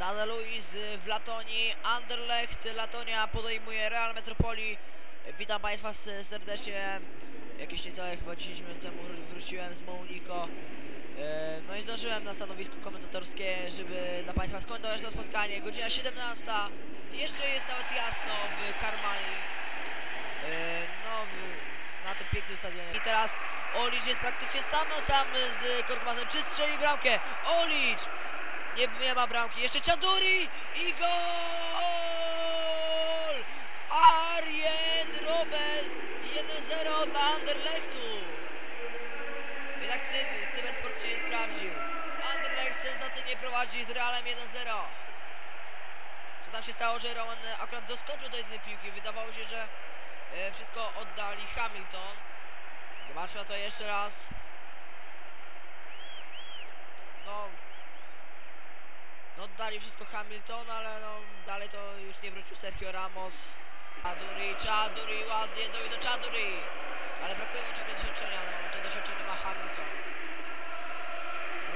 Stade Luis w Latonii, Anderlecht, Latonia podejmuje Real Metropoli. Witam Państwa serdecznie. Jakieś niecałe chyba 10 minut temu wróciłem z Mouniko. E, No i zdążyłem na stanowisko komentatorskie, żeby dla Państwa skomentować to spotkanie. Godzina 17. Jeszcze jest nawet jasno w Karmali. E, No, na tym pięknym stadionie. I teraz Olicz jest praktycznie sam na sam z Korkmazem. Czy strzeli bramkę? Olicz! Nie, nie ma bramki. Jeszcze Czaduri i gol! Arjen Robel 1-0 dla Anderlechtu. Jednak cy, Cybersport się nie sprawdził. Anderlecht sensacyjnie prowadzi z Realem 1-0. Co tam się stało, że Roman akurat doskoczył do tej piłki. Wydawało się, że e, wszystko oddali Hamilton. Zobaczmy to jeszcze raz. No, no oddali wszystko Hamilton, ale no dalej to już nie wrócił Sergio Ramos. Chaduri, Chaduri, ładnie zrobił to Chaduri. Ale brakuje mu ciągle doświadczenia, no to doświadczenie ma Hamilton.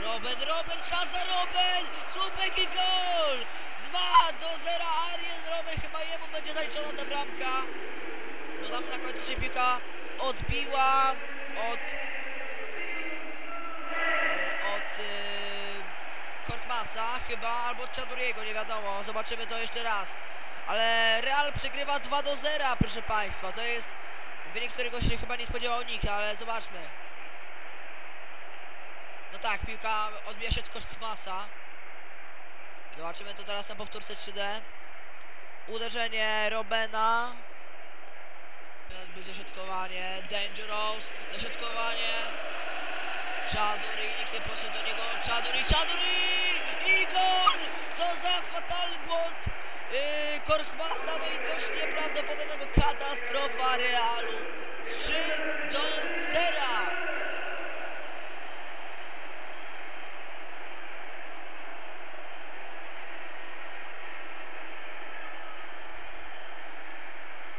Robert, Robert, szansa Robert! Słupek i gol! 2 do 0, Arjen Robert, chyba jemu będzie zaliczona ta bramka. Bo tam na końcu się piłka odbiła od... e, od... Korkmasa chyba, albo Chaduriego, nie wiadomo. Zobaczymy to jeszcze raz. Ale Real przegrywa 2 do 0, proszę Państwa. To jest wynik, którego się chyba nie spodziewał nikt, ale zobaczmy. No tak, piłka odbija się od Korkmasa. Zobaczymy to teraz na powtórce 3D. Uderzenie Robena. Odbyć dośrodkowanie. Dangerous. Dośrodkowanie. Chaduri, nikt nie poszedł do niego. Chaduri, Chaduri! I gol! Co za fatalny błąd yy, Korkmasa. No i coś nieprawdopodobnego. Katastrofa Realu. 3 do 0.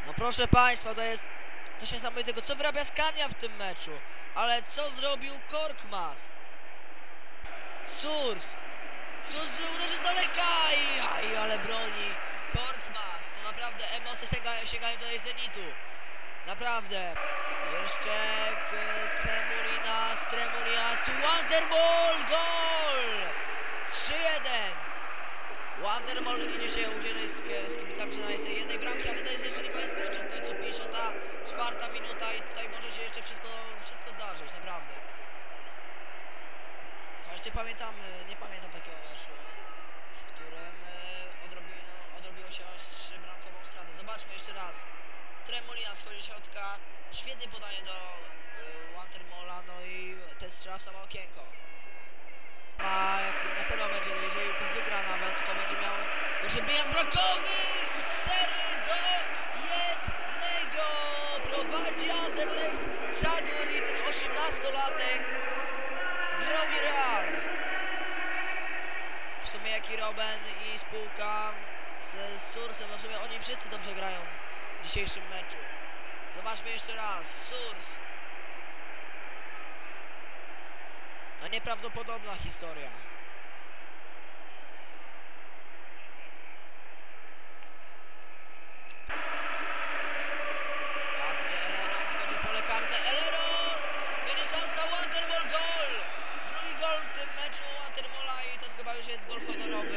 No proszę Państwa, to jest coś niesamowitego. Co wyrabia Skania w tym meczu? Ale co zrobił Korkmaz? Surs! Surs uderzy z daleka i aj, ale broni. Korkmaz, to naprawdę emocje sięgają, sięgają tutaj Zenitu. Naprawdę. Jeszcze k- Tremulinas, Wanderball, gol! 3-1. Wandermol idzie się uwierzyć z, z kibicami przynajmniej jednej bramki, ale to jest jeszcze nie koniec meczu, w końcu 54 minuta i tutaj może się jeszcze wszystko, wszystko zdarzyć, naprawdę. Chociaż nie pamiętam, e, nie pamiętam takiego meczu, w którym e, odrobino, odrobiło się aż trzybramkową stratę. Zobaczmy jeszcze raz. Tremolina schodzi środka, świetnie podanie do y, Wandermola, no i ten strzela w samo okienko. A jak na pewno będzie, jeżeli wygra nawet, to będzie miał jeszcze wyjazd brakowy! 4 do 1! Prowadzi Anderlecht Chaduri, ten 18-latek. Gromi Real. W sumie jak i i spółka z, z Sursem, no w sumie oni wszyscy dobrze grają w dzisiejszym meczu. Zobaczmy jeszcze raz. Surs. No nieprawdopodobna historia. Jest gol honorowy.